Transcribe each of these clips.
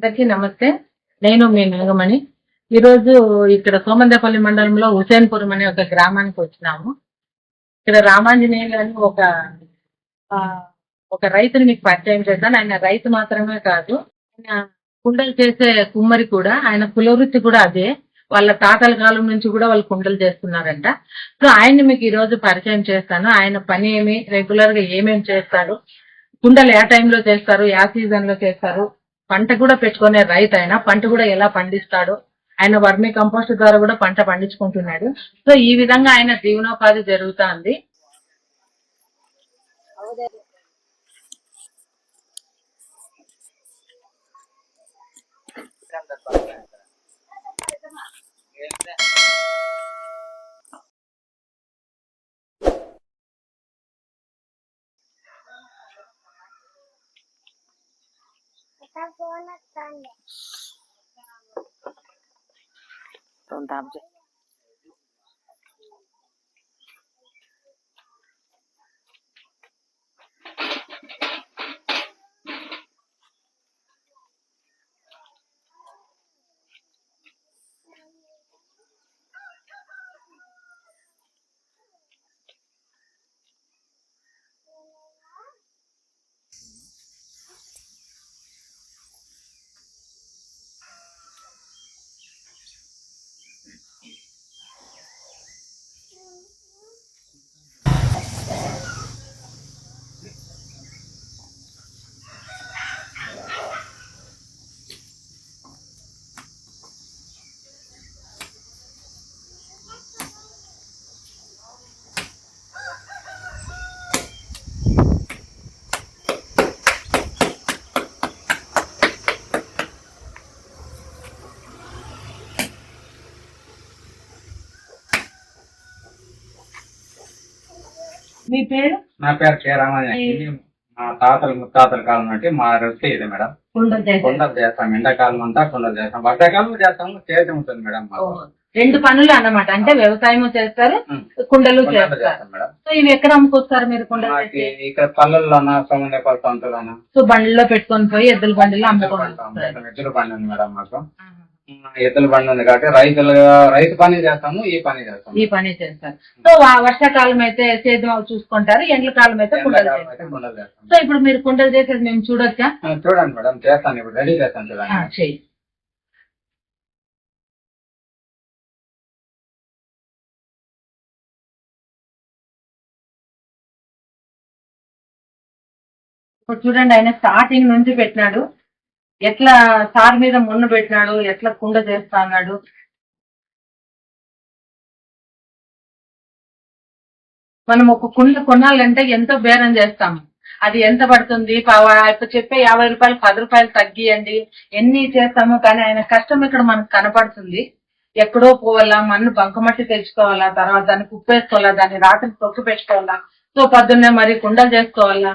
అందరికీ నమస్తే. నేను మీ నాగమణి ఈరోజు ఇక్కడ సోమందేపల్లి మండలంలో హుసేన్పురం అనే ఒక గ్రామానికి వచ్చినాము. ఇక్కడ రామాంజనేయులు అని ఒక ఒక రైతుని మీకు పరిచయం చేస్తాను ఆయన రైతు మాత్రమే కాదు ఆయన కుండలు చేసే కుమ్మరి కూడా ఆయన కులవృత్తి కూడా అదే. వాళ్ళ తాతల కాలం నుంచి కూడా వాళ్ళు కుండలు చేస్తున్నారంట. సో ఆయన్ని మీకు ఈ రోజు పరిచయం చేస్తాను. ఆయన పని ఏమి రెగ్యులర్గా ఏమేమి చేస్తారు? కుండలు ఏ టైంలో చేస్తారు? ఏ సీజన్లో చేస్తారు? పంట కూడా పెట్టుకునే రైతు ఆయన పంట కూడా ఎలా పండిస్తాడు ఆయన వర్మి కంపోస్ట్ ద్వారా కూడా పంట పండించుకుంటున్నాడు. సో ఈ విధంగా ఆయన జీవనోపాధి జరుగుతా ఉంది మీ పేరు? నా పేరు ఇది మా తాతలు ముత్తాతల కాలం నుండి మా వృత్తి ఇది మేడం. కుండలు చేసే కుండలు చేస్తాం ఎండాకాలం అంతా కుండలు చేస్తాం వర్షాకాలం చేస్తాము చేతి ఉంటుంది మేడం మాకు. రెండు పనులు అన్నమాట. అంటే వ్యవసాయం చేస్తారు ఉం. కుండలు కుండలు చేస్తారు. చేస్తాం మేడం. సో ఇవి ఎక్కడ అమ్ముకొస్తారు మీరు కుండలు చేసి? ఇక్కడ పల్లెల్లోనా సోమదేపల్ సొంతలోనా? సో బండిలో పెట్టుకొని పోయి ఎద్దుల బండిలో అమ్ముకోవాలి ఎద్దుల బండి ఉంది మేడం మాకు. ఎద్దుల బండి ఉంది కాబట్టి రైతులు రైతు పని చేస్తాము ఈ పని చేస్తాము. ఈ పని చేస్తారు. సో వర్షాకాలం అయితే సేద్యం చూసుకుంటారు ఎండ్ల కాలం అయితే కుండలు చేస్తారు సో ఇప్పుడు మీరు కుండలు చేసేది మేము చూడొచ్చా? చూడండి మేడం చేస్తాను ఇప్పుడు రెడీ చేస్తాను చూడండి. ఇప్పుడు చూడండి ఆయన స్టార్టింగ్ నుంచి పెట్టినాడు. ఎట్లా సార్ మీద మొన్న పెట్టినాడు ఎట్లా కుండ చేస్తా అన్నాడు. మనం ఒక కుండ కొనాలంటే ఎంతో బేరం చేస్తాం. అది ఎంత పడుతుంది? పావా ఇప్పుడు చెప్పే యాభై రూపాయలు పది రూపాయలు తగ్గియండి. ఎన్ని చేస్తాము కానీ ఆయన కష్టం ఇక్కడ మనకు కనపడుతుంది. ఎక్కడో పోవాలా మన్ను బంకమట్టి తెచ్చుకోవాలా తర్వాత దాన్ని కుప్పేసుకోవాలా దాన్ని రాత్రి తొక్కు పెట్టుకోవాలా సో పొద్దున్నే మరి కుండలు చేసుకోవాలా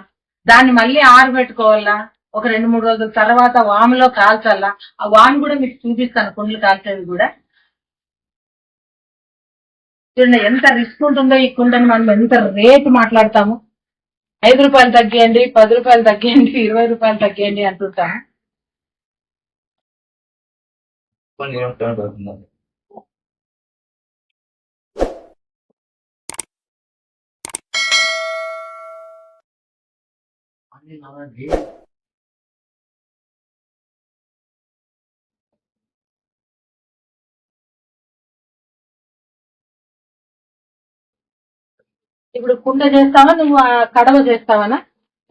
దాన్ని మళ్ళీ ఆరబెట్టుకోవాలా. ఒక రెండు మూడు రోజుల తర్వాత వాములో కాల్చాలా? ఆ వాము కూడా మీకు చూపిస్తాను కుండలు కాల్చేది కూడా. చూడండి ఎంత రిస్క్ ఉంటుందో ఈ కుండని మనం ఎంత రేటు మాట్లాడతాము? ఐదు రూపాయలు తగ్గియండి పది రూపాయలు తగ్గియండి ఇరవై రూపాయలు తగ్గియండి అంటుంటాము. నిమిషాలు పడుతుంది. ఇప్పుడు కుండ చేస్తావా? నువ్వు ఆ కడవ చేస్తావనా?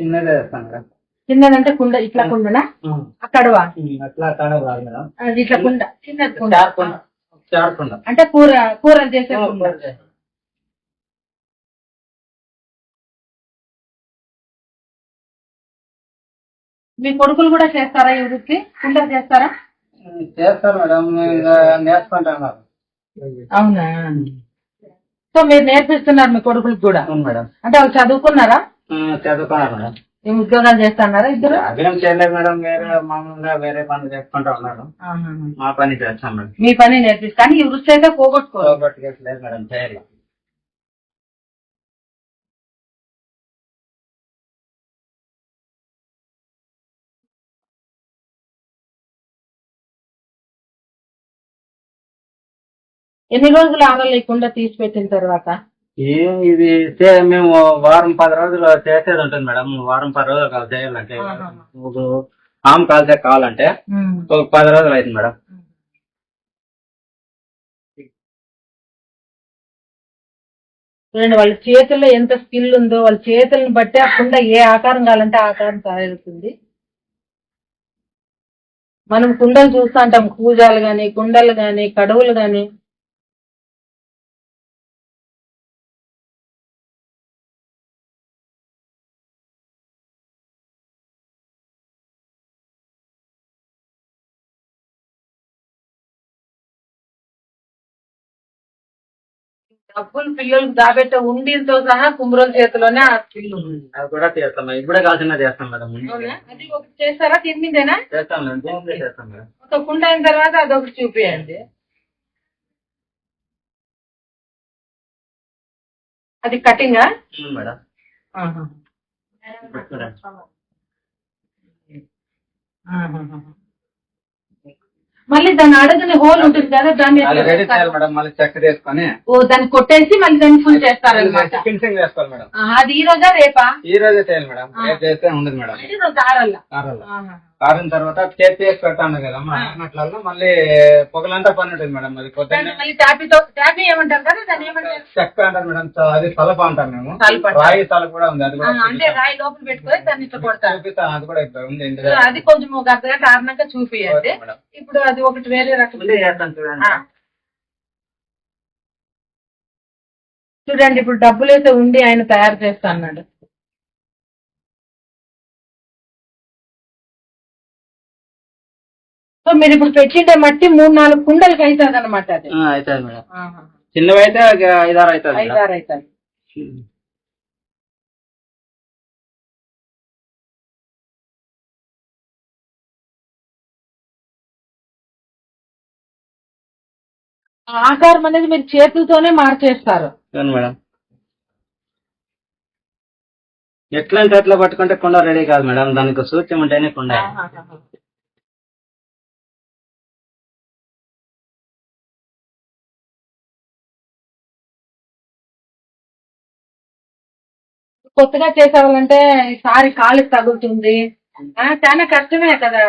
చిన్నదే చేస్తాను చిన్నదంటే కుండ ఇట్లా కుండనా. ఆ. కడవ? అట్లా రాదు మేడం. అది ఇట్లా కుండ చిన్నది కుండ. చారుకుండా అంటే కూర కూరలు చేసే కుండ. మీ కొడుకులు కూడా చేస్తారా ఈ వృత్తి కుండ చేస్తారా? చేస్తారు మేడం. నేర్చుకుంటున్నారు అవునా? సో మీరు నేర్పిస్తున్నారు మీ కొడుకులకు కూడా? అవును మేడం. అంటే వాళ్ళు చదువుకున్నారా? చదువుకున్నారు మేడం. ఉద్యోగాలు చేస్తున్నారా ఇద్దరు? అదేం చేయలేదు మేడం వేరే మామూలుగా వేరే పనులు చేసుకుంటా ఉన్నారు. మా పని చేస్తాం మేడం. మీ పని నేర్పిస్తారు కానీ ఈ వృత్తి అయితే పోగొట్టుకోరు. లేదు మేడం చేయాలి ఎన్ని రోజులు ఆరలేకుండా తీసి పెట్టిన తర్వాత? ఏం ఇది చే- మేము వారం పది రోజులు చేసేది ఉంటుంది మేడం. వారం పది రోజులు కాదు చేయాలంటే ఆహా. ఒక ఆమ్ కాల్చే కావాలంటే ఒక పది రోజులు అవుతుంది మేడం. చూడండి వాళ్ళ చేతుల్లో ఎంత స్కిల్ ఉందో వాళ్ళ చేతులను బట్టి ఆ కుండ ఏ ఆకారం కావాలంటే ఆ ఆకారం తయారవుతుంది. మనం కుండలు చూస్తూ ఉంటాం కూజాలు గాని కుండలు గాని కడవులు గాని. డబ్బులు పిల్లలకు దాబెట్టే ఉండితో సహా కుమ్రోల చేతిలోనే ఆ ఉంది. అది కూడా చేస్తాం మేడం. ఇప్పుడే కాల్చిన చేస్తాం మేడం? అది ఒకటి చేస్తారా? దీని మీదేనా చేస్తాం మేడం. దీని మీద చేస్తాం మేడం. ఒక కుండ అయిన తర్వాత అదొకటి చూపియండి. అది కటింగా? మేడం. మళ్ళీ దాని అడుగుని హోల్ ఉంటుంది కదా దాన్ని రెడీ చేయాలి మేడం మళ్ళీ చెక్క తీసుకొని ఓ దాన్ని కొట్టేసి మళ్ళీ దాన్ని ఫుల్ చేస్తారనమాట. ఫినిషింగ్ చేసుకోవాలి మేడం. అది ఈ రోజా రేపా? ఈ రోజే చేయాలి మేడం రేపు చేస్తే ఉండదు మేడం. ఈ రోజు ఆరల్ల? కారిన తర్వాత చేతి వేసి పెడతాను కదమ్మా. అట్లా మళ్ళీ పొగలంతా పని ఉంటుంది మేడం టాపీ ఏమంటారు చెక్క అంటారు మేడం అది తలప అంటాం మేము. రాయి తల కూడా ఉంది అది కూడా చూపిస్తా అది కూడా ఉంది. అది కొంచెం ఒక అర్ధగంట ఆరినాక చూపియండి. ఇప్పుడు అది ఒకటి వేరే రకం. చూడండి. చూడండి ఇప్పుడు డబ్బులు అయితే ఉండి ఆయన తయారు చేస్తా అన్నాడు సో మీరు ఇప్పుడు పెట్టిండే మట్టి మూడు నాలుగు కుండలకి అవుతుంది అనమాట అది అవుతుంది మేడం. చిన్నవి అయితే ఒక ఐదారు అవుతుంది మేడం. ఐదారు అవుతుంది ఆ ఆకారం అనేది మీరు చేతులతోనే మార్చేస్తారు. అవును మేడం. ఎట్లా అంటే ఎట్లా పట్టుకుంటే కుండ రెడీ కాదు మేడం. దానికి సూచ్యం ఉంటేనే కుండ. కొత్తగా చేసేవాళ్ళంటే ఈసారి కాలుకి తగులుతుంది. ఆ, చాలా కష్టమే కదా.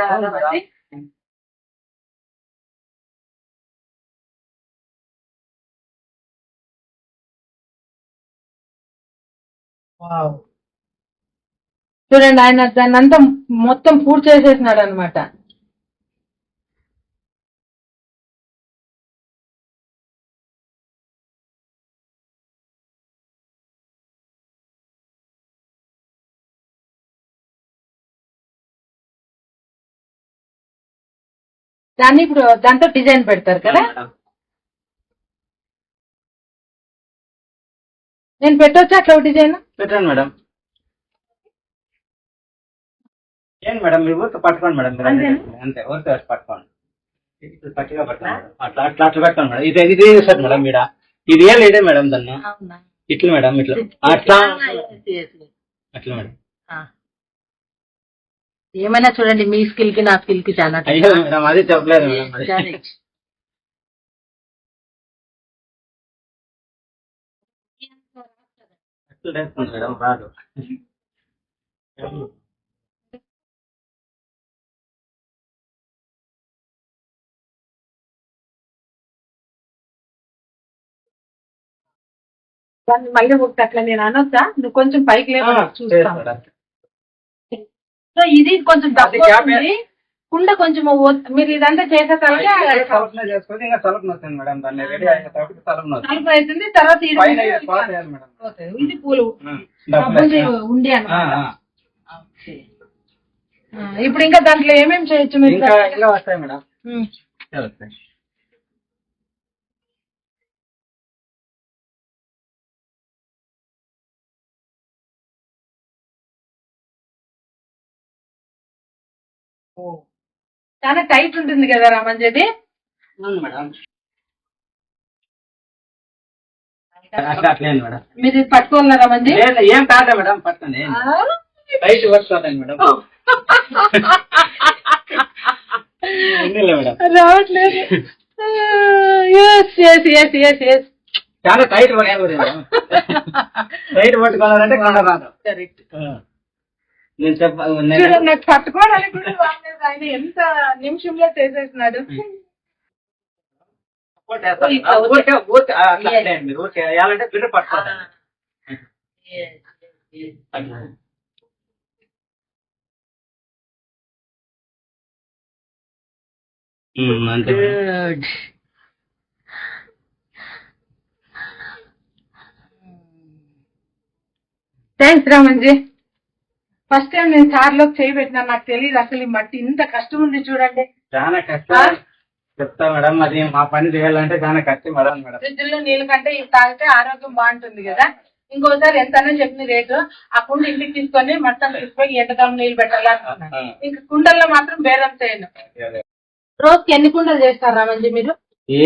చూడండి ఆయన దాన్ని అంతా మొత్తం పూర్తి చేసేసినాడు అనమాట దాన్ని ఇప్పుడు దాంతో డిజైన్ పెడతారు కదా. నేను పెట్టొచ్చా అట్లా డిజైన్? పెట్టండి మేడం. ఏం మేడం మీ ఊరికి పట్టుకోండి మేడం మీరు? అంతే. ఊరికి పట్టుకోండి. ఇది గట్టిగా పట్టుకోండి మేడం. అట్లా అట్లా అట్లా పెట్టండి మేడం. ఇది ఇది చేస్తారు మేడం మీడ ఇది ఏం ఇదే మేడం దాన్ని? ఇట్లా మేడం ఇట్లా. అట్లా. అట్లా మేడం. ఏమైనా చూడండి మీ స్కిల్కి నా స్కిల్కి చాలా అయ్యో మేడం అది చెప్పలేదు మేడం అది. challenge. అట్లా వేసుకోండి మేడం రాదు దాన్ని మళ్ళీ ఒకటి అట్లా నేను అనొచ్చా నువ్వు కొంచెం పైకి లేవు ఆ, చేసి చూస్తాను మేడం. సో ఇది కొంచెం వస్తుంది. కుండ కొంచెం మీరు ఇదంతా చేసే తలుపు అవుతుంది తర్వాత ఇది పూలు ఉండి ఇప్పుడు ఇంకా దాంట్లో ఏమేమి చేయొచ్చు మీరు? ఇంకా వస్తాయి మేడం. చాలా టైట్ ఉంటుంది కదా రామంజది? అవును మేడం. మీరు ఇది పట్టుకోవాలా రామంజీ ఏం కాదు మేడం పట్టండి బయట వస్తుంది మేడం. రావట్లేదు. Yes yes yes yes yes చాలా టైట్ పట్టుకోవాలి టైట్ పట్టుకోవాలంటే కొండ రాదు. కరెక్ట్ నేను చెప్ప నాకు పట్టుకోవడానికి కూడా రాలేదు ఆయన. ఎంత నిమిషంలో చేసేసినాడు ఊరికే ఊరికే అట్లా ఊరికే వేయాలంటే పిల్లలు పట్టుకోవాలి. అంతే. థ్యాంక్స్ రామంజీ ఫస్ట్ టైం నేను సార్లోకి చేయి పెట్టినా నాకు తెలియదు అసలు ఈ మట్టి ఇంత కష్టం ఉంది చూడండి. చాలా కష్టం. చెప్తా మేడం అది మా పని చేయాలంటే చాలా కష్టం మేడం మేడం. ఫ్రిడ్జ్లో నీళ్ళ కంటే ఇది తాగితే ఆరోగ్యం బాగుంటుంది కదా. ఇంకోసారి ఎంతనో చెప్పిన రేటు ఆ కుండ ఇంటికి తీసుకొని మొత్తం తీసుకొని ఎంతకాలం నీళ్ళు పెట్టాలనుకున్నాను. ఇంక కుండల్లో మాత్రం బేరం చేయను. రోజుకి ఎన్ని కుండలు చేస్తారు రామంజీ మీరు? ఏ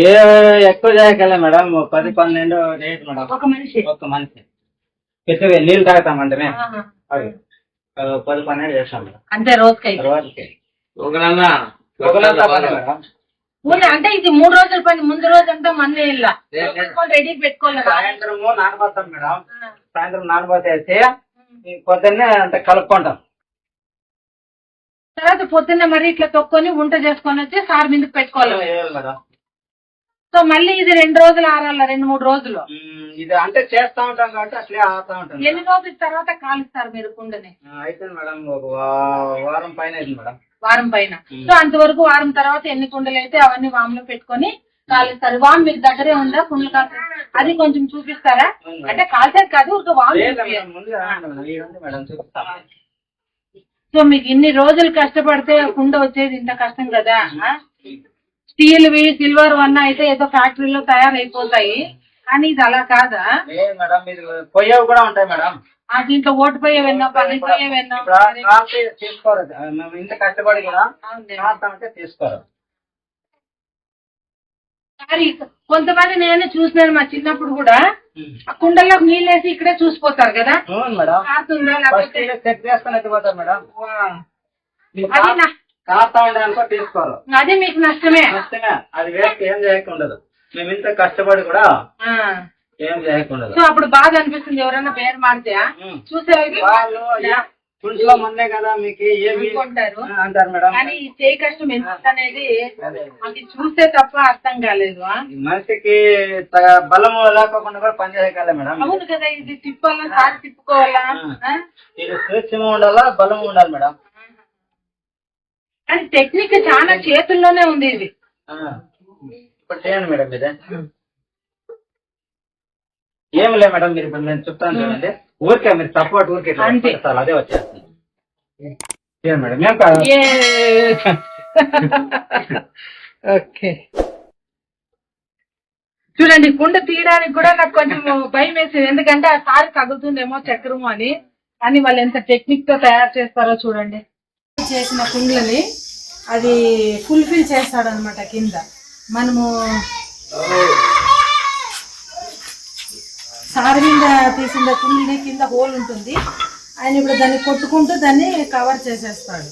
ఎక్కువ చేయగల మేడం పది పన్నెండు రేట్ మేడం. ఒక మనిషి. ఒక్క మనిషి. పెద్దవి నీళ్ళు తాగుతామంటే మేము పది పన్నెండు చేస్తాం అంతే రోజుకి అంటే ఇది మూడు రోజుల పని ముందు రోజు అంతా ఇల్లా రెడీ పెట్టుకోవాలి సాయంత్రము నానబోతాం మేడం. సాయంత్రం నానబోతేసి ఈ పొద్దున్నే అంత కలుపుకుంటాం. తర్వాత పొద్దున్న మరి ఇట్లా తొక్కొని వంట చేసుకొని వచ్చి సార్ మీదకి పెట్టుకోవాలి. మేడం. సో మళ్ళీ ఇది రెండు రోజులు ఆరాల? రెండు మూడు రోజులు? ఇది అంటే చేస్తా ఉంటాం కాబట్టి అట్లే ఆడుతూ ఉంటాం ఎన్ని రోజుల తర్వాత కాలుస్తారు మీరు కుండని? అయిపోయింది మేడం ఒక వారం పైన అయింది మేడం. వారం పైన. సో అంతవరకు వారం తర్వాత ఎన్ని కుండలు అయితే అవన్నీ వాములో పెట్టుకొని కాలుస్తారు. వామ్ మీకు దగ్గరే ఉందా కుండలు కాల్చే? అది కొంచెం చూపిస్తారా? అంటే కాల్చేది కాదు ఒక వామ్ సో మీకు ఇన్ని రోజులు కష్టపడితే కుండ వచ్చేది ఇంత కష్టం కదా? స్టీల్ వి సిల్వర్ వన్ అయితే ఏదో ఫ్యాక్టరీలో తయారైపోతాయి. కానీ ఇది అలా కాదా? పొయ్యవి కూడా ఉంటాయి మేడం. దీంట్లో ఓటు పోయేవెన్నో పని పోయేవెన్నో? ఇప్పుడు ఆ కాఫీ తీసుకోరు. మేము ఇంత కష్టపడి కూడా అవునులే. కాస్తామంటే తీసుకోరు. మరి కొంతమంది నేను చూసినాను మా చిన్నప్పుడు కూడా. ఆ కుండల్లోకి నీళ్ళు వేసి ఇక్కడే చూసిపోతారు కదా. మేడం. చెక్ చేసుకుని ఎత్తిపోతారు మేడం. కాస్తా ఉండే అనుకో తీసుకోరు అది మీకు నష్టమే. నష్టమే. అది వేస్ట్ ఏం చేయకుండదు. మేము ఇంత కష్టపడి కూడా. ఏం చేయకుండదు. సో అప్పుడు బాధ అనిపిస్తుంది ఎవరైనా పేరు మారితే ఉమ్. చూసే వాళ్ళు "యా, పులుసులో మందే కదా మీకు ఏమి అంటారు మేడం. కానీ ఈ చేయి కష్టం ఎంత అనేది. అది. చూస్తే తప్ప అర్థం కాలేదు మనిషికి బలము లేకోకుండా కూడా పని చేయగల మేడం. అవును కదా ఇది తిప్పాలా సారి తిప్పుకోవాలా? ఇది సూక్ష్మం ఉండాలా బలం ఉండాలి మేడం. కానీ టెక్నిక్ చాలా చేతుల్లోనే ఉంది ఇది. ఆ. ఇప్పుడు చేయండి మేడం ఇదే ఏం లే మేడం మీరు ఇప్పుడు నేను చెప్తాను చూడండి. ఊరికే మీరు సపోర్ట్ ఊరికే అంతే. చాలు అదే వచ్చేస్తుంది. చేయండి మేడం ఏం కాదు ఓకే చూడండి కుండ తీయడానికి కూడా నాకు కొంచెం భయం వేసింది. ఎందుకంటే ఆ సారి తగులుతుందేమో చక్రము అని. కానీ వాళ్ళు ఎంత టెక్నిక్తో తయారు చేస్తారో చూడండి. చేసిన కుండలని అది ఫుల్ఫిల్ చేస్తాడనమాట కింద. మనము సారి మీద తీసిన కుండీని కింద హోల్ ఉంటుంది. ఆయన ఇప్పుడు దాన్ని కొట్టుకుంటూ దాన్ని కవర్ చేసేస్తాడు.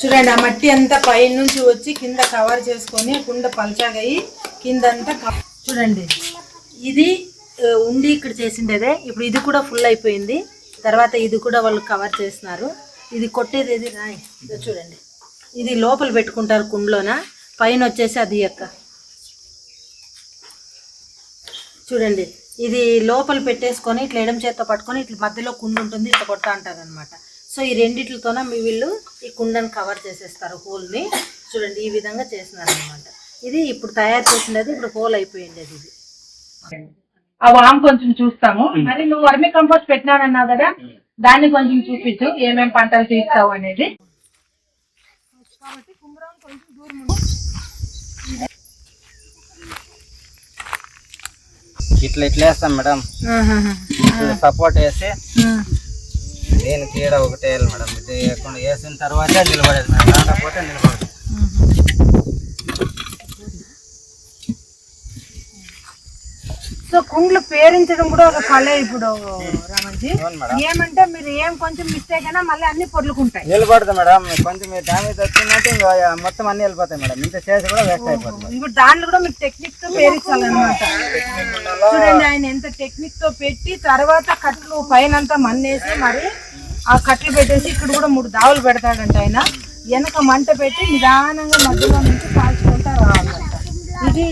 చూడండి ఆ మట్టి అంతా పై నుంచి వచ్చి కింద కవర్ చేసుకొని కుండ పల్చగయి కింద అంతా చూడండి ఇది ఉండి ఇక్కడ చేసిండేదే. ఇప్పుడు ఇది కూడా ఫుల్ అయిపోయింది. తర్వాత ఇది కూడా వాళ్ళు కవర్ చేస్తున్నారు. ఇది కొట్టేది ఇది చూడండి. ఇది లోపల పెట్టుకుంటారు కుండలోన? పైన వచ్చేసి అది యొక్క. చూడండి ఇది లోపల పెట్టేసుకొని ఇట్లా ఎడం చేత్తో పట్టుకొని ఇట్లా మధ్యలో కుండ ఉంటుంది ఇట్లా కొడతా అంటారు అనమాట సో ఈ రెండిట్లతోన మీ వీళ్ళు ఈ కుండను కవర్ చేసేస్తారు హోల్ని. చూడండి ఈ విధంగా చేసినారు అనమాట ఇది ఇప్పుడు తయారు చేసినది ఇప్పుడు హోల్ అయిపోయింది ఇది. ఆ వామ్ కొంచెం చూస్తాము. మరి నువ్వు వర్మి కంపోస్ట్ పెట్టినానన్నావు కదా దాన్ని కొంచెం చూపించు ఏమేం పంటలు తీస్తావు అనేది. ఇట్లా ఇట్లా వేస్తాం మేడం. సపోర్ట్ వేసి నేను ఈడ ఒకటే మేడం. ఇది వేసిన తర్వాత నిలబడేది మేడం. రాకపోతే నిలబడదు. సో కుండ్లు పేరించడం కూడా ఒక కళే ఇప్పుడు రామంజీ. ఏమంటే మీరు ఏం కొంచెం మిస్టేక్ అయినా మళ్ళీ అన్ని పొర్లుకుంటాయి. నిలబడదు మేడం. కొంచెం డ్యామేజ్ వచ్చిందంటే మొత్తం అన్ని వెళ్ళిపోతాయి మేడం. ఇంత చేసి కూడా వేస్ట్ అయిపోతుంది ఇప్పుడు దాంట్లో కూడా మీరు టెక్నిక్తో పేరించాలన్నమాట. చూడండి ఆయన ఎంత టెక్నిక్తో పెట్టి తర్వాత కట్లు పైన అంతా మన్నేసి మరి ఆ కట్లు పెట్టేసి ఇక్కడ కూడా మూడు దావులు పెడతాడంట ఆయన. వెనక మంట పెట్టి నిదానంగా మధ్యలో నుంచి కాల్చుకుంటా రావాలంట. ఇది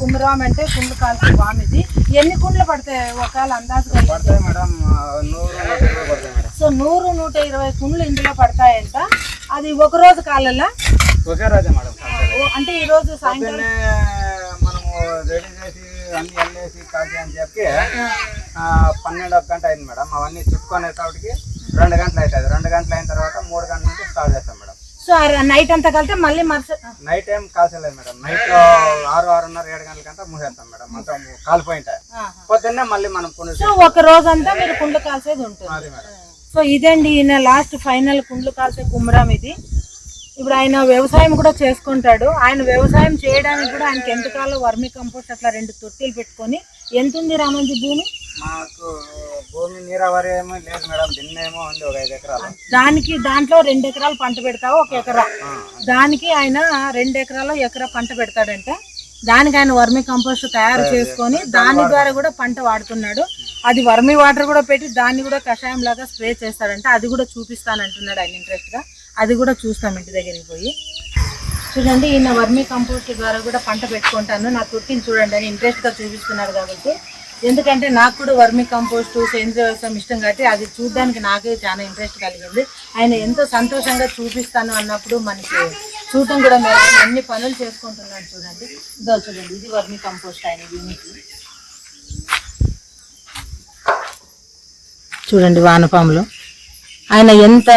కుమ్మరాం అంటే కుండ్లు కాల్చే బామ్ ఇది. ఎన్ని కుండ్లు పడతాయి ఒకవేళ అందాజుగా పడతాయి మేడం సో నూరు నూట ఇరవై కుండ్లు ఇందులో పడతాయంట. అది ఒక రోజు కాలలా? ఒకే రోజే మేడం అంటే ఈ రోజు సాయంత్రం? మనము రెడీ చేసి అన్ని అల్లేసి కాసి అని చెప్పి పన్నెండు ఒక గంట అయింది మేడం. అవన్నీ చుట్టుకునేటప్పటికి రెండు గంటలు అవుతుంది రెండు గంటలు అయిన తర్వాత మూడు గంటల నుంచి స్టార్ట్ చేస్తాం మేడం. సో నైట్ అంతా కలితే మళ్ళీ మరుసటి నైట్ ఏం కాల్చలేదు మేడం. నైట్ ఆరు ఆరున్నర ఏడు గంటలకంతా మూసేస్తాం మేడం. మొత్తం కాలిపోయింటాయి. పొద్దున్నే మళ్ళీ మనం పునరు సో ఒక రోజంతా మీరు కుండ్లు కాల్చేది ఉంటుంది. సో ఇదండి ఈయన లాస్ట్ ఫైనల్ కుండ్లు కాల్చే కుమ్మరం ఇది. ఇప్పుడు ఆయన వ్యవసాయం కూడా చేసుకుంటాడు. ఆయన వ్యవసాయం చేయడానికి కూడా ఆయనకి ఎంతకాలం వర్మి కంపోస్ట్ అట్లా రెండు తొట్టిలు పెట్టుకొని ఎంత ఉంది రామంజీ భూమి? మాకు భూమి నీరావరి ఏమీ లేదు మేడం దిన్నేమో ఉంది ఒక ఐదు ఎకరాలు. దానికి దాంట్లో రెండు ఎకరాలు పంట పెడతావు ఒక ఎకరా. దానికి ఆయన రెండు ఎకరాలు ఎకరా పంట పెడతాడంట. దానికి ఆయన వర్మి కంపోస్ట్ తయారు చేసుకొని దాని ద్వారా కూడా పంట వాడుతున్నాడు. అది వర్మి వాటర్ కూడా పెట్టి దాన్ని కూడా కషాయం లాగా స్ప్రే చేస్తాడంట. అది కూడా చూపిస్తానంటున్నాడు ఆయన ఇంట్రెస్ట్గా అది కూడా చూస్తాం ఇంటి దగ్గరికి పోయి. చూడండి ఈయన వర్మి కంపోస్ట్ ద్వారా కూడా పంట పెట్టుకుంటాను. నా తొట్టిని చూడండి అని ఇంట్రెస్ట్గా చూపిస్తున్నాడు కాబట్టి. ఎందుకంటే నాకు కూడా వర్మి కంపోస్ట్ సేంద్రియ వ్యవసాయం ఇష్టం కాబట్టి అది చూడడానికి నాకే చాలా ఇంట్రెస్ట్ కలిగింది. ఆయన ఎంతో సంతోషంగా చూపిస్తాను అన్నప్పుడు మనకి చూడటం కూడా మేము అన్ని పనులు చేసుకుంటున్నాను చూడండి. ఇదో చూడండి ఇది వర్మి కంపోస్ట్ ఆయన యూనిట్ చూడండి వానపాములు. ఆయన ఎంత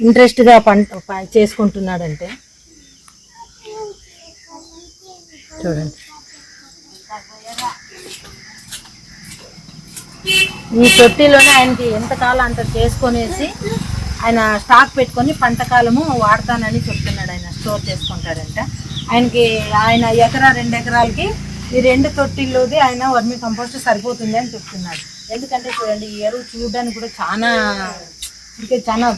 ఇంట్రెస్ట్గా పంట ప- చేసుకుంటున్నాడంటే. చూడండి. ఈ తొట్టిలోనే ఆయనకి ఎంతకాలం అంత చేసుకొనేసి ఆయన స్టాక్ పెట్టుకొని పంట కాలము వాడతానని చెప్తున్నాడు ఆయన స్టోర్ చేసుకుంటాడంట. ఆయనకి ఆయన ఎకరా రెండు ఎకరాలకి ఈ రెండు తొట్టిల్లోది ఆయన వర్మి కంపోస్ట్ సరిపోతుంది అని చెప్తున్నాడు. ఎందుకంటే చూడండి ఈ ఎరువు చూడడానికి కూడా చాలా ఇంకే చాలా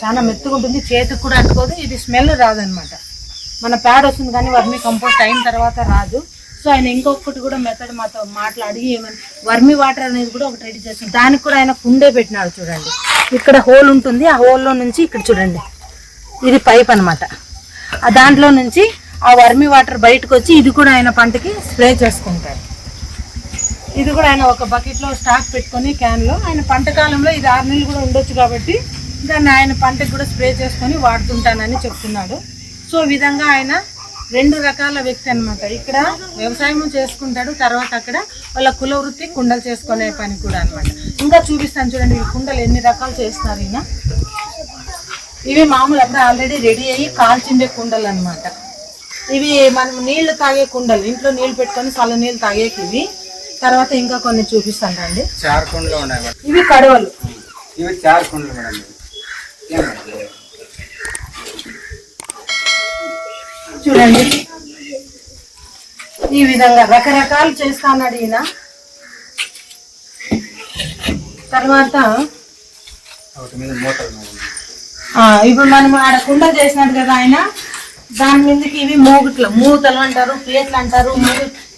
చాలా మెత్తగా ఉంటుంది. చేతికి కూడా అంటుకోదు ఇది స్మెల్ రాదనమాట. మన ప్యాడ్ వస్తుంది కానీ వర్మి కంపోస్ట్ అయిన తర్వాత రాదు. సో ఆయన ఇంకొకటి కూడా మెథడ్ మాతో మాట్లాడి ఏమని వర్మి వాటర్ అనేది కూడా ఒకటి రెడీ చేస్తాం దానికి కూడా ఆయన కుండే పెట్టినాడు చూడండి. ఇక్కడ హోల్ ఉంటుంది ఆ హోల్లో నుంచి ఇక్కడ చూడండి. ఇది పైప్ అన్నమాట. ఆ దాంట్లో నుంచి ఆ వర్మి వాటర్ బయటకు వచ్చి ఇది కూడా ఆయన పంటకి స్ప్రే చేసుకుంటాడు. ఇది కూడా ఆయన ఒక బకెట్లో స్టాక్ పెట్టుకొని క్యాన్లో ఆయన పంట కాలంలో ఇది ఆరు నెలలు కూడా ఉండొచ్చు కాబట్టి దాన్ని ఆయన పంటకు కూడా స్ప్రే చేసుకొని వాడుతుంటానని చెప్తున్నాడు. సో విధంగా ఆయన రెండు రకాల వ్యక్తి అన్నమాట. ఇక్కడ వ్యవసాయం చేసుకుంటాడు తర్వాత అక్కడ వాళ్ళ కుల వృత్తి కుండలు చేసుకునే పని కూడా అన్నమాట. ఇంకా చూపిస్తాను చూడండి ఈ కుండలు ఎన్ని రకాలు చేస్తున్నారు ఈయన. ఇవి మామూలు అప్పుడు ఆల్రెడీ రెడీ అయ్యి కాల్చిండే కుండలు అన్నమాట. ఇవి మనం నీళ్ళు తాగే కుండలు ఇంట్లో నీళ్ళు పెట్టుకొని చల్ల నీళ్ళు తాగేకి ఇవి. తర్వాత ఇంకా కొన్ని చూపిస్తాను రండి. ఇవి కడవలు. ఇవి చార్ కుండలు మేడం ఇవి. ఏం మేడం? చూడండి. ఈ విధంగా రకరకాలు చేస్తా అన్నాడు ఈయన. తర్వాత ఇప్పుడు మనం ఆడ కుండ చేసినాడు కదా ఆయన. దాని మీదకి ఇవి మూగుట్లు మూతలు అంటారు ప్లేట్లు అంటారు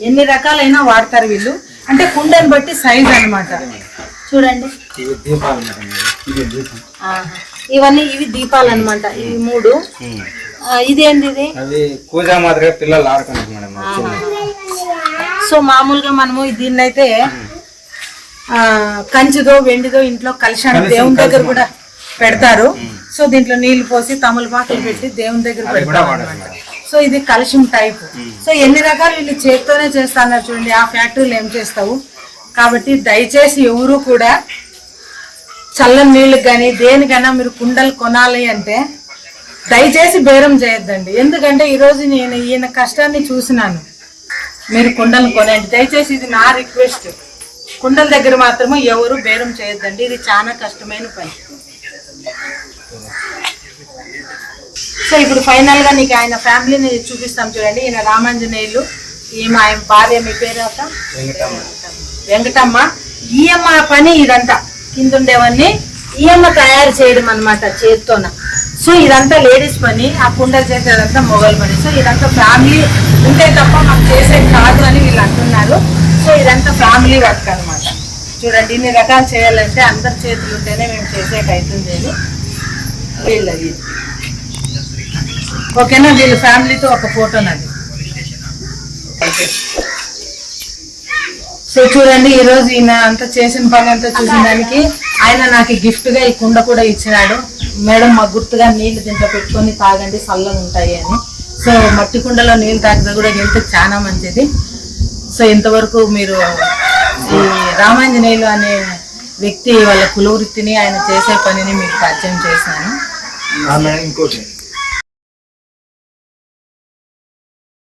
ఎన్ని రకాలైన వాడతారు వీళ్ళు. అంటే కుండని బట్టి సైజ్ అన్నమాట. చూడండి. ఇవన్నీ ఇవి దీపాలు అన్నమాట. ఇవి మూడు. ఇదేంది ఇది? కూజా మాదిరిగా పిల్లలు మేడం. సో మామూలుగా మనము దీన్ని అయితే కంచిదో వెండిదో ఇంట్లో కలిశాను దేవుని దగ్గర కూడా పెడతారు. సో దీంట్లో నీళ్ళు పోసి తమలపాకులు పెట్టి దేవుని దగ్గర పెడతారు. సో ఇది కలుషం టైప్. సో ఎన్ని రకాలు వీళ్ళు చేత్తోనే చేస్తున్నారు చూడండి ఆ ఫ్యాక్టరీలు ఏం చేస్తావు? కాబట్టి దయచేసి ఎవరు కూడా చల్లని నీళ్ళకి కానీ దేనికైనా మీరు కుండలు కొనాలి అంటే దయచేసి బేరం చేయొద్దండి. ఎందుకంటే ఈరోజు నేను ఈయన కష్టాన్ని చూసినాను. మీరు కుండలు కొనండి. దయచేసి ఇది నా రిక్వెస్ట్. కుండల దగ్గర మాత్రమే ఎవరు బేరం చేయొద్దండి. ఇది చాలా కష్టమైన పని. సో ఇప్పుడు ఫైనల్గా నీకు ఆయన ఫ్యామిలీని చూపిస్తాం చూడండి. ఈయన రామాంజనేయులు ఈమె ఆయన భార్య మీ పేరు వెంకటమ్మ. ఈయమ్మ పని ఇదంతా. కింద ఉండేవన్నీ ఈయమ్మ తయారు చేయడం అన్నమాట చేత్తోన. సో ఇదంతా లేడీస్ పని ఆ కుండలు చేసేదంతా మొగల్ పని సో ఇదంతా ఫ్యామిలీ ఉంటే తప్ప మాకు చేసేది కాదు అని వీళ్ళు అంటున్నారు. సో ఇదంతా ఫ్యామిలీ వర్క్ అనమాట చూడండి ఇన్ని రకాలు చేయాలంటే అందరి చేతులు ఉంటేనే మేము చేసేకి అవుతుంది వీళ్ళు వీళ్ళది ఓకేనా? వీళ్ళ ఫ్యామిలీతో ఒక ఫోటో నాది. సో చూడండి ఈ రోజు ఈయన అంతా చేసిన పని అంతా చూసిన దానికి ఆయన నాకు గిఫ్ట్గా ఈ కుండ కూడా ఇచ్చినాడు. మేడం మా గుర్తుగా నీళ్ళు దీంట్లో పెట్టుకొని తాగండి చల్లగా ఉంటాయి అని. సో మట్టి కుండలో నీళ్ళు తాగితే కూడా హెల్త్ చాలా మంచిది. సో ఇంతవరకు మీరు ఈ రామాంజనేయులు అనే వ్యక్తి వాళ్ళ కులవృత్తిని ఆయన చేసే పనిని మీకు పరిచయం చేశాను. ఇంకోటి.